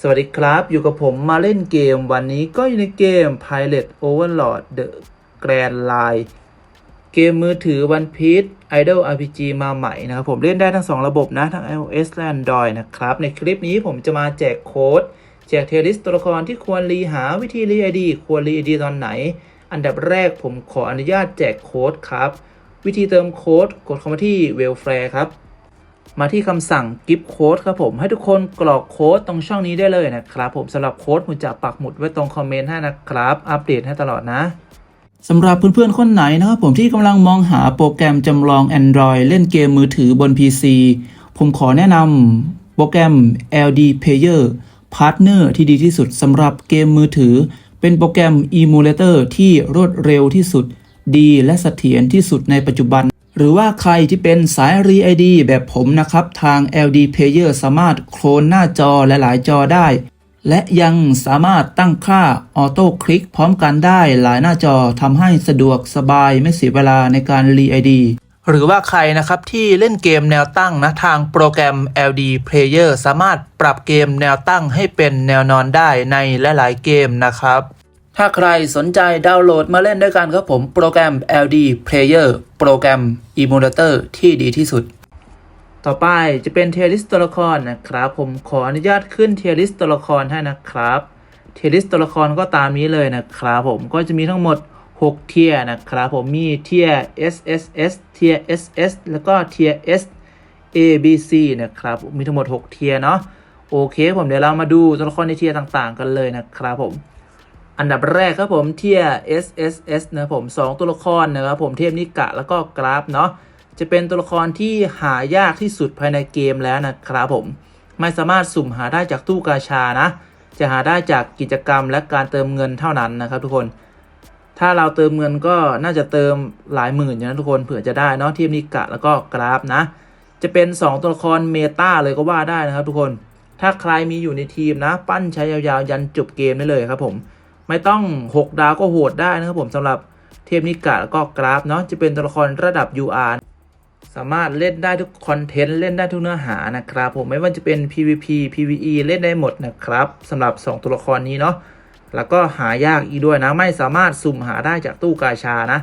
สวัสดีครับ อยู่กับผมมาเล่นเกมวันนี้ก็อยู่ในเกม Pilot Overlord The Grand Line เกมมือถือ One Piece Idol RPG มาใหม่นะครับ ผมเล่นได้ทั้ง 2 ระบบนะ ทั้ง iOS และ Android นะครับ ในคลิปนี้ผมจะมาแจกโค้ด แจกเทลิสตัวละครที่ควรรีหาวิธีรีไอดีควรรีไอดีตอนไหน อันดับแรกผมขออนุญาตแจกโค้ดครับ วิธีเติมโค้ดกดเข้ามาที่ Welfare ครับ มาที่คำสั่ง gift code ครับผม ให้ทุกคนกรอกโค้ดตรงช่องนี้ได้เลยนะครับ ผมสำหรับโค้ดผมจะปักหมุดไว้ตรงคอมเมนต์ให้นะครับ อัปเดตให้ตลอดนะสำหรับเพื่อนๆ คนไหนนะครับผมที่กำลังมองหาโปรแกรมจำลอง Android เล่นเกมมือถือบน PC ผมขอแนะนำโปรแกรม LD Player Partner ที่ดีที่สุดสำหรับเกมมือถือ เป็นโปรแกรม Emulator ที่รวดเร็วที่สุด ดีและเสถียรที่สุดในปัจจุบัน หรือว่าใครที่เป็นสาย r e ID แบบผมนะครับ ทาง LD Player สามารถโคลนหน้าจอและหลายจอได้ และยังสามารถตั้งค่าออโต้คลิกพร้อมกันได้หลายหน้าจอทำให้สะดวกสบายไม่เสียเวลาในการ r e ID หรือว่าใครนะครับที่เล่นเกมแนวตั้งนะทางโปรแกรม LD Player สามารถปรับเกมแนวตั้งให้เป็นแนวนอนได้ในหลาย ๆ เกมนะครับ ถ้าใครสนใจดาวน์โหลดมาเล่นด้วยกันครับผมโปรแกรม LD Player โปรแกรม Emulator ที่ดีที่สุด ต่อไปจะเป็นเทียริสตัวละครนะครับ ผมขออนุญาตขึ้นเทียริสตัวละครให้นะครับ เทียริสตัวละครก็ตามนี้เลยนะครับผมก็จะมีทั้งหมด 6 เทียนะครับผมมีเทีย SSS เทีย SS แล้วก็เทีย S A B C นะครับมีทั้งหมด 6 เทียเนาะโอเคผมเดี๋ยวเรามาดูตัวละครในเทียต่างๆ กันเลยนะครับผม อันดับแรกครับผมเทีย SSS นะผม 2 ตัวละครนะครับผมเทพนิกะแล้วก็กราฟเนาะจะเป็นตัวละครที่หายากที่สุดภายในเกมแล้วนะครับผม ไม่สามารถสุ่มหาได้จากตู้กาชานะ จะหาได้จากกิจกรรมและการเติมเงินเท่านั้นนะครับทุกคน ถ้าเราเติมเงินก็น่าจะเติมหลายหมื่นอย่างนั้นทุกคนเผื่อจะได้เนาะเทียมนิกะแล้วก็กราฟนะ จะเป็น 2 ตัวละครเมตาเลยก็ว่าได้นะครับทุกคน ถ้าใครมีอยู่ในทีมนะ ปั้นใช้ยาวๆยันจบเกมได้เลยครับผม ไม่ต้อง 6 ดาวก็โหดได้นะครับผมสำหรับเทพนิกะแล้วก็กราฟเนาะจะเป็นตัวละครระดับ UR สามารถเล่นได้ทุกคอนเทนต์เล่นได้ทุกเนื้อหานะครับผมไม่ว่าจะเป็น PVP PVE เล่นได้หมดนะครับสำหรับ 2 ตัวละครนี้เนาะแล้วก็หายากอีกด้วยนะ ไม่สามารถสุ่มหาได้จากตู้กาชานะ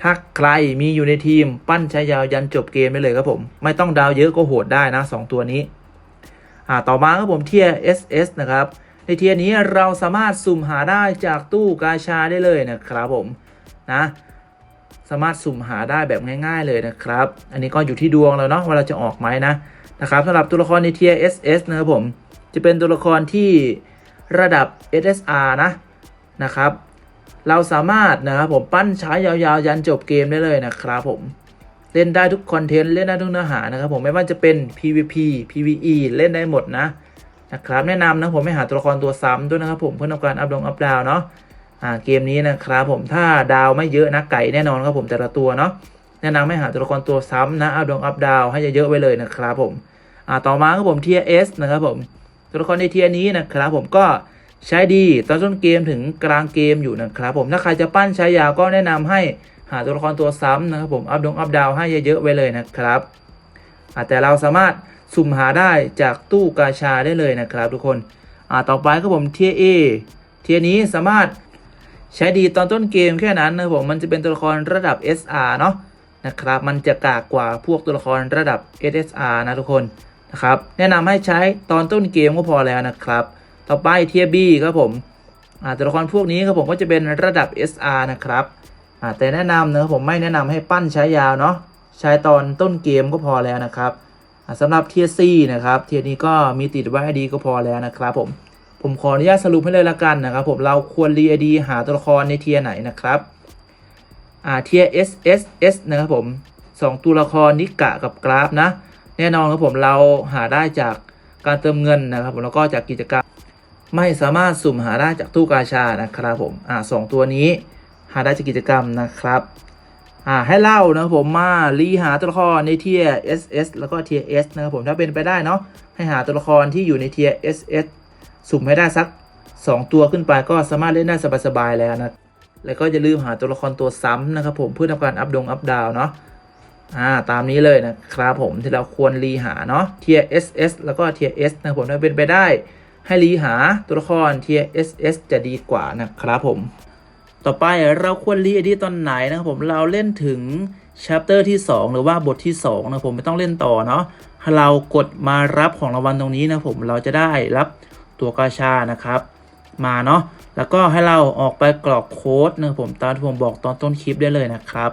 ถ้าใครมีอยู่ในทีมปั้นใช้ยาวยันจบเกมได้เลยครับผม ไม่ต้องดาวเยอะก็โหดได้นะ 2 ตัวนี้ อ่าต่อมาครับผมเทีย SS นะครับ ในเทียนี้เราสามารถสุ่มหาได้จากตู้กาชาได้เลยนะครับผมนะสามารถสุ่มหาได้แบบง่าย ๆเลยนะครับ อันนี้ก็อยู่ที่ดวงแล้วเนาะว่าเราจะออกไหมนะนะครับสำหรับตัวละครในเทีย SS นะครับผมจะเป็นตัวละครที่ระดับ SSR นะนะครับ เราสามารถนะครับผมปั้นใช้ยาวๆ ยันจบเกมได้เลยนะครับผมเล่นได้ทุกคอนเทนต์เล่นได้ทุกเนื้อหานะครับผมไม่ว่าจะเป็น PVP PVE เล่นได้หมดนะ นะครับแนะนำนะผมไม่หาตัวละครตัวซ้ำด้วยนะครับผมเพื่อทำการอัพลงอัพดาวเนาะอ่าเกมนี้นะครับผมถ้าดาวไม่เยอะนะไก่แน่นอนครับผมแต่ละตัวเนาะแนะนำให้หาตัวละครตัวซ้ำนะอัพลงอัพดาวให้เยอะๆไว้เลยนะครับผมอ่าต่อมาครับผมเทีย S นะครับผมตัวละครในเทียนี้นะครับผมก็ใช้ดีตอนต้นเกมถึงกลางเกมอยู่นะครับผมถ้าใครจะปั้นใช้ยาวก็แนะนำให้หาตัวละครตัวซ้ำนะครับผมอัพดงอัพดาวให้เยอะๆไว้เลยนะครับอ่าแต่เราสามารถ สุ่มหาได้จากตู้กาชาได้เลยนะครับทุกคน อ่าต่อไปครับผมเทีย A เทียนี้สามารถใช้ดีตอนต้นเกมแค่นั้นนะผมมันจะเป็นตัวละครระดับ SR เนาะนะครับมันจะกากกว่าพวกตัวละครระดับ SSR นะทุกคนนะครับแนะนำให้ใช้ตอนต้นเกมก็พอแล้วนะครับ ต่อไปเทียบีครับผมตัวละครพวกนี้ครับผมก็จะเป็นระดับ SR นะครับแต่แนะนำนะครับผมไม่แนะนำให้ปั้นใช้ยาวเนาะใช้ตอนต้นเกมก็พอแล้วนะครับ สำหรับเทียซีนะครับเทียนี้ก็มีติดไว้ดีก็พอแล้วนะครับผมผมขออนุญาตสรุปให้เลยละกันนะครับผมเราควรรีไอดีหาตัวละครในเทียไหนนะครับอ่าเทีย SSS นะครับผมสองตัวละครนิกะกับกราฟนะแน่นอนครับผมเราหาได้จากการเติมเงินนะครับผมแล้วก็จากกิจกรรมไม่สามารถสุ่มหาได้จากตู้กาชานะครับผมอ่าสองตัวนี้หาได้จากกิจกรรมนะครับ อ่าให้เล่านะครับผมมารีหาตัวละครในเทีย SS แล้วก็เทีย S นะครับผมถ้าเป็นไปได้เนาะให้หาตัวละครที่อยู่ในเทีย SS สุ่มให้ได้สัก 2 ตัวขึ้นไปก็สามารถเล่นได้สบายๆแล้วนะแล้วก็อย่าลืมหาตัวละครตัวซ้ำนะครับผมเพื่อทำการอัพดงอัพดาวเนาะอ่าตามนี้เลยนะครับผมที่เราควรรีหาเนาะเทีย SS แล้วก็เทีย S นะครับผมถ้าเป็นไปได้ให้รีหาตัวละคร tier SS จะดีกว่านะครับผม ต่อไปเราควรรีไอดีตอนไหนนะครับผมเราเล่นถึง chapter ที่ 2 หรือว่าบทที่2นะผมไม่ต้องเล่นต่อเนาะถ้าเรากดมารับของรางวัลตรงนี้นะผมเราจะได้รับตัวกาชานะครับมาเนาะแล้วก็ให้เราออกไปกรอกโค้ดนะผมตามที่ผมบอกตอนต้นคลิปได้เลยนะครับ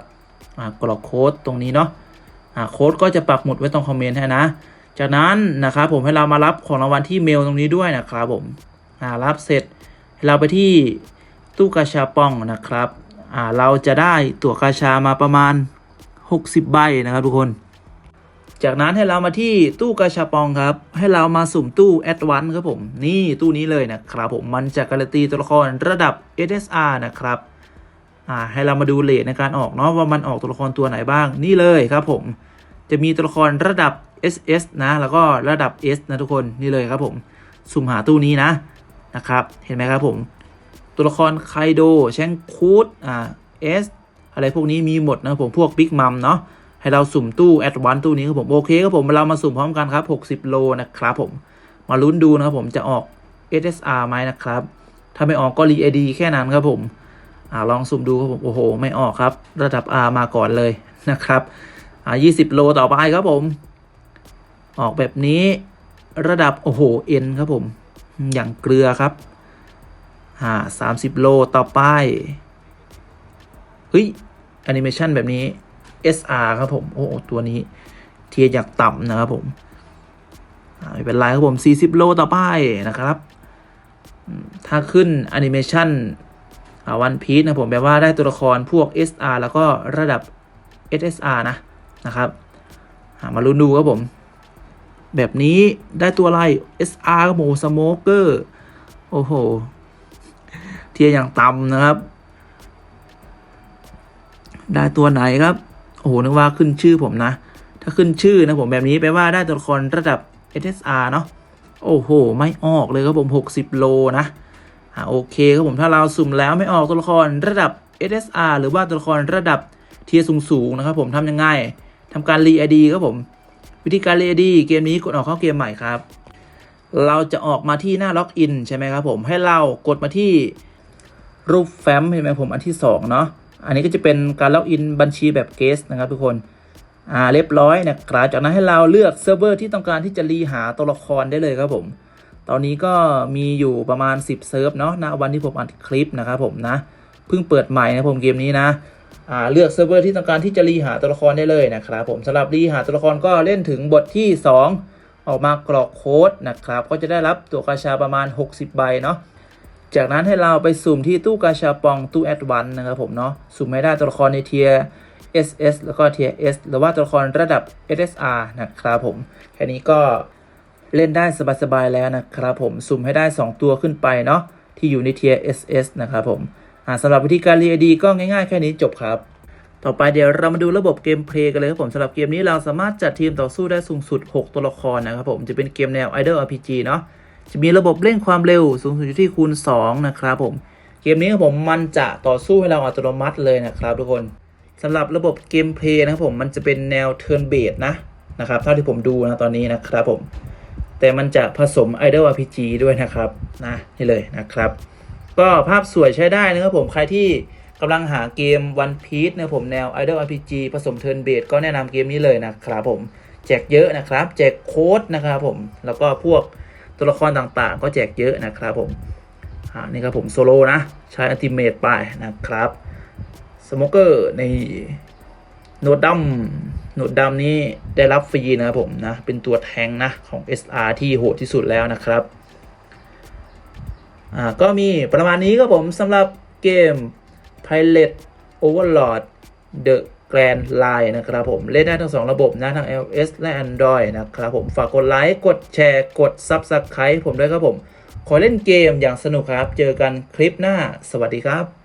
กรอกโค้ดตรงนี้เนาะโค้ดก็จะปักหมุดไว้ตรงคอมเมนต์ให้นะ จากนั้นนะครับผมให้เรามารับของรางวัลที่เมลตรงนี้ด้วยนะครับผมรับเสร็จให้เราไปที่ ตู้กาชาปองนะครับอ่าเราจะได้ตั๋วกาชามาประมาณ 60 ใบนะครับทุกคน จากนั้นให้เรามาที่ตู้กาชาปองครับ ให้เรามาสุ่มตู้แอดวานครับผมนี่ตู้นี้เลยนะครับผมมันจะการันตีตัวละครระดับ SSR นะครับอ่าให้เรามาดูเลทในการออกเนาะว่ามันออกตัวละครตัวไหนบ้างนี่เลยครับผม จะมีตัวละครระดับ SS นะ แล้วก็ระดับ S นะทุกคนนี่เลยครับผม สุ่มหาตู้นี้นะนะครับ เห็นไหมครับผม ตัวละครไคโดแชงคูดอ่าเอสอะไรพวกนี้มีหมดนะครับผมพวกบิ๊กมัมเนาะให้เราสุ่มตู้แอดวานตู้นี้ครับผมโอเคครับผมเรามาสุ่มพร้อมกันครับ 60 โลนะครับผมมาลุ้นดูนะครับผมจะออก SSR ไหมนะครับ ถ้าไม่ออกก็รี ID แค่นั้นครับผมอ่าลองสุ่มดูครับผมโอ้โห ไม่ออกครับ ระดับ R มาก่อนเลยนะครับอ่า20 โลต่อไปครับผม ออกแบบนี้ระดับโอ้โห N ครับผม อย่างเกลือครับ อ่าสามสิบโลต่อไปเฮ้ยแอนิเมชันแบบนี้ SR ครับผม โอ้โหตัวนี้ เทียร์อยากต่ำนะครับผมไม่เป็นไรครับผม 40 โลต่อไปนะครับ ถ้าขึ้นแอนิเมชันวันพีชนะผมแปลว่าได้ตัวละครพวก SR แล้วก็ระดับ SSR นะ นะครับ มาลุ้นดูครับผม แบบนี้ได้ตัวอะไร SR ครับผมสโมเกอร์ โอ้โห เทียอย่างต่ำนะครับ ได้ตัวไหนครับ โอ้โห นึกว่าขึ้นชื่อผมนะ ถ้าขึ้นชื่อนะผมแบบนี้แปลว่าได้ตัวละครระดับ SSR เนาะ โอ้โห ไม่ออกเลยครับผม 60 โลนะอ่าโอเคครับผม ถ้าเราสุ่มแล้วไม่ออกตัวละครระดับ SSR หรือว่าตัวละครระดับเทียสูงๆนะครับผมทำยังไงทำการรีไอดีครับผม วิธีการรีไอดีเกมนี้กดออกเข้าเกมใหม่ครับ เราจะออกมาที่หน้าล็อกอินใช่ไหมครับผมให้เรากดมาที่ รูปแฟ้มเห็นไหมผมอันที่2เนาะอันนี้ก็จะเป็นการล็อกอินบัญชีแบบเกสนะครับทุกคนอ่าเรียบร้อยนะครับจากนั้นให้เราเลือกเซิร์ฟเวอร์ที่ต้องการที่จะรีหาตัวละครได้เลยครับผม ตอนนี้ก็มีอยู่ประมาณ 10 เซิร์ฟเนาะณวันที่ผมอัดคลิปนะครับผมนะเพิ่งเปิดใหม่นะผมเกมนี้นะอ่าเลือกเซิร์ฟเวอร์ที่ต้องการที่จะรีหาตัวละครได้เลยนะครับผมสำหรับรีหาตัวละครก็เล่นถึงบทที่ 2 ออกมากรอกโค้ดนะครับก็จะได้รับตัวกาชาประมาณ 60 ใบเนาะ จากนั้นให้เราไปสุ่มที่ตู้กาชาปองตู้แอดวันนะครับผมเนาะสุ่มไม่ได้ตัวละครในเทีย SS แล้วก็เทีย S หรือว่าตัวละครระดับ SSR นะครับผมแค่นี้ก็เล่นได้สบายๆแล้วนะครับผมสุ่มให้ได้ 2 ตัวขึ้นไปเนาะที่อยู่ในเทีย SS นะครับผมสำหรับวิธีการรีไอดีก็ง่าย ๆ แค่นี้จบครับ ต่อไปเดี๋ยวเรามาดูระบบเกมเพลย์กันเลยครับผมสำหรับเกมนี้เราสามารถจัดทีมต่อสู้ได้สูงสุด 6 ตัวละครนะครับผมจะเป็นเกมแนว Idol RPG เนาะ จะมีระบบเร่งความเร็วสูงสุดอยู่ที่คูณ 2 นะครับผม เกมนี้ครับผมมันจะต่อสู้ให้เราอัตโนมัติเลยนะครับทุกคนสำหรับระบบเกมเพลย์นะครับผมมันจะเป็นแนว Turn Based นะนะครับเท่าที่ผมดูนะตอนนี้นะครับผม แต่มันจะผสม Idol RPG ด้วยนะครับนะนี่เลยนะครับ ก็ภาพสวยใช้ได้นะครับผมใครที่กำลังหาเกม One Piece นะครับผมแนว Idol RPG ผสม Turn Based ก็แนะนำเกมนี้เลยนะครับผม แจกเยอะนะครับ แจกโค้ดนะครับผมแล้วก็พวก ตัวละครต่างๆ ก็แจกเยอะนะครับผมอ่านี่ครับผมโซโลนะ ใช้อัลติเมตไปนะครับสโมเกอร์ในโนดดำโนดดำนี้ได้รับฟรีนะครับผมนะ เป็นตัวแทงนะ ของ SR ที่โหดที่สุดแล้วนะครับ อ่า ก็มีประมาณนี้ครับผมสำหรับเกม Pilot Overlord The แกลนไลน์นะครับผม เล่นได้ทั้ง 2 ระบบนะทั้ง iOS และ Android นะครับผม ฝากกดไลค์กดแชร์กด Subscribe ผมด้วยครับผม ขอเล่นเกมอย่างสนุกครับ เจอกันคลิปหน้า สวัสดีครับ